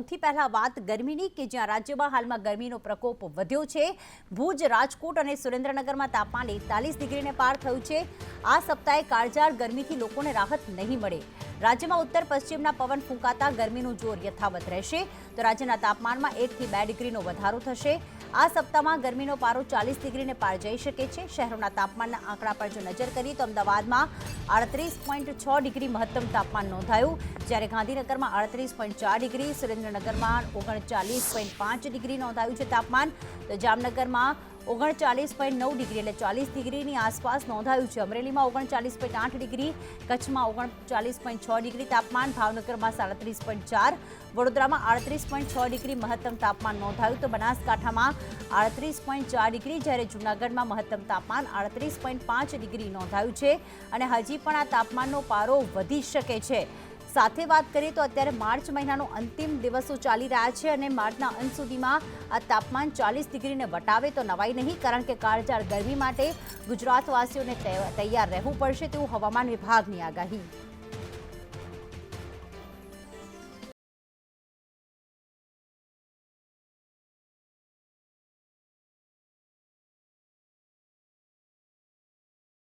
સૌથી પહેલા વાત ગરમીની કે જ્યાં રાજ્યમાં હાલમાં ગરમીનો પ્રકોપ વધ્યો છે. ભુજ, રાજકોટ અને સુરેન્દ્રનગરમાં તાપમાન એકતાલીસ ડિગ્રીને પાર થયું છે. આ સપ્તાહે કાળજાળ ગરમીથી લોકોને રાહત નહીં મળે. રાજ્યમાં ઉત્તર પશ્ચિમના પવન ફૂંકાતા ગરમીનું જોર યથાવત રહેશે. તો રાજ્યના તાપમાનમાં એકથી બે ડિગ્રીનો વધારો થશે. આ સપ્તાહમાં ગરમીનો પારો ચાલીસ ડિગ્રીને પાર જઈ શકે છે. શહેરોના તાપમાનના આંકડા પર જો નજર કરીએ તો અમદાવાદમાં આડત્રીસ પોઈન્ટ છ ડિગ્રી મહત્તમ તાપમાન નોંધાયું. જ્યારે ગાંધીનગરમાં આડત્રીસ પોઈન્ટ ચાર ડિગ્રી, સુરેન્દ્રનગરમાં ઓગણચાલીસ પોઈન્ટ પાંચ ડિગ્રી નોંધાયું છે તાપમાન. તો જામનગરમાં ઓગણચાલીસ પોઈન્ટ નવ ડિગ્રી એટલે ચાલીસ ડિગ્રીની આસપાસ નોંધાયું છે. અમરેલીમાં ઓગણચાલીસ પોઈન્ટ આઠ ડિગ્રી, કચ્છમાં ઓગણચાલીસ પોઈન્ટ છ ડિગ્રી, તાપમાન ભાવનગરમાં સાડત્રીસ પોઈન્ટ ચાર, વડોદરામાં આડત્રીસ પોઈન્ટ છ ડિગ્રી મહત્તમ તાપમાન નોંધાયું તો બનાસકાંઠામાં આડત્રીસ પોઈન્ટ ચાર ડિગ્રી, જ્યારે જૂનાગઢમાં મહત્તમ તાપમાન આડત્રીસ પોઈન્ટ પાંચ ડિગ્રી નોંધાયું છે અને હજી પણ આ તાપમાનનો પારો વધી શકે છે. સાથે વાત કરીએ તો અત્યારે માર્ચ મહિનાનો અંતિમ દિવસો ચાલી રહ્યા છે અને માર્ચના અંત સુધીમાં આ તાપમાન ચાલીસ ડિગ્રીને વટાવે તો નવાઈ નહીં, કારણ કે કાળઝાળ ગરમી માટે ગુજરાતવાસીઓને તૈયાર રહેવું પડશે તેવું હવામાન વિભાગની આગાહી.